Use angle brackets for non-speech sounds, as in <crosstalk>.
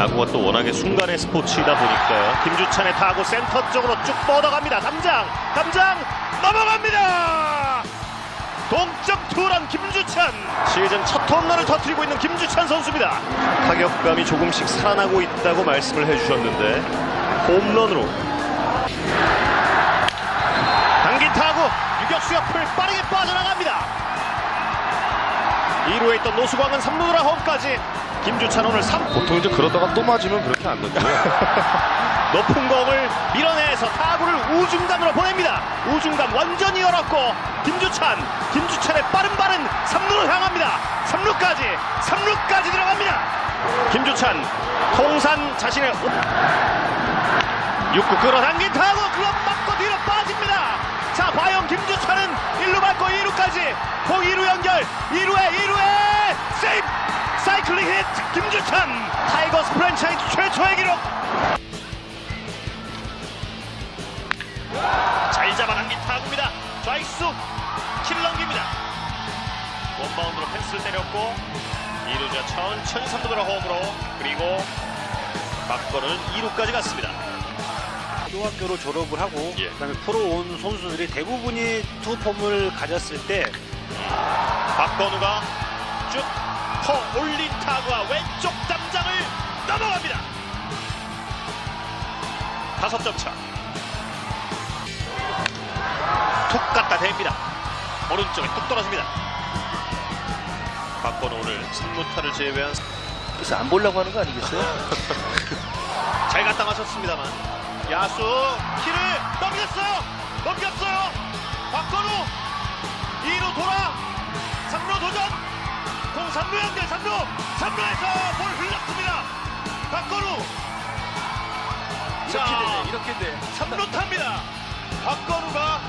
야구가 또 워낙에 순간의 스포츠이다 보니까요. 김주찬의 타구 센터 쪽으로 쭉 뻗어갑니다. 담장, 담장 넘어갑니다. 동점 투런 김주찬 시즌 첫 홈런을 터뜨리고 있는 김주찬 선수입니다. 타격감이 조금씩 살아나고 있다고 말씀을 해주셨는데 홈런으로 당긴 타구 유격수 옆을 빠르게 빠져나갑니다. 2루에 있던 노수광은 3루라 홈까지 김주찬 오늘 3 보통 이제 그러다가 또 맞으면 그렇게 안 던져요. <laughs> 높은 공을 밀어내서 타구를 우중간으로 보냅니다. 우중간 완전히 열었고 김주찬, 김주찬의 빠른 빠른 3루로 향합니다. 3루까지, 3루까지 들어갑니다. 김주찬, 통산 자신의 6구 끌어당긴 타구 그럼 맞고 뒤로 빠집니다. 자, 과연 김주찬은 1루 밟고 2루까지 공 2루 연결 2루에 2루에 세이프 사이클링 히트 김주찬 타이거스 프랜차이즈 최초의 기록 잘 잡아당긴 타구입니다. 좌익수 킬 넘깁니다. 원바운드로 펜스를 때렸고 이루자 천천히 3루로 홈으로 그리고 박건은 2루까지 갔습니다. 중학교로 졸업을 하고 예. 그다음에 프로 온 선수들이 대부분이 투폼을 가졌을 때 박건우가 쭉퍼 올린 타구와 왼쪽 담장을 넘어갑니다. 다섯 점 차. 툭 갖다 댑니다. 오른쪽에 뚝 떨어집니다. 박건우 오늘 3루타를 제외한 그래서 안 보려고 하는 거 아니겠어요? <laughs> 잘 갖다 맞췄습니다만 야수 키를 넘겼어요 넘겼어요 박건우 2루 돌아 3루 도전 공 3루 연결 3루. 3루에서 볼 흘렀습니다. 박건우. 자 이렇게 돼. 3루 탑니다. 박건우가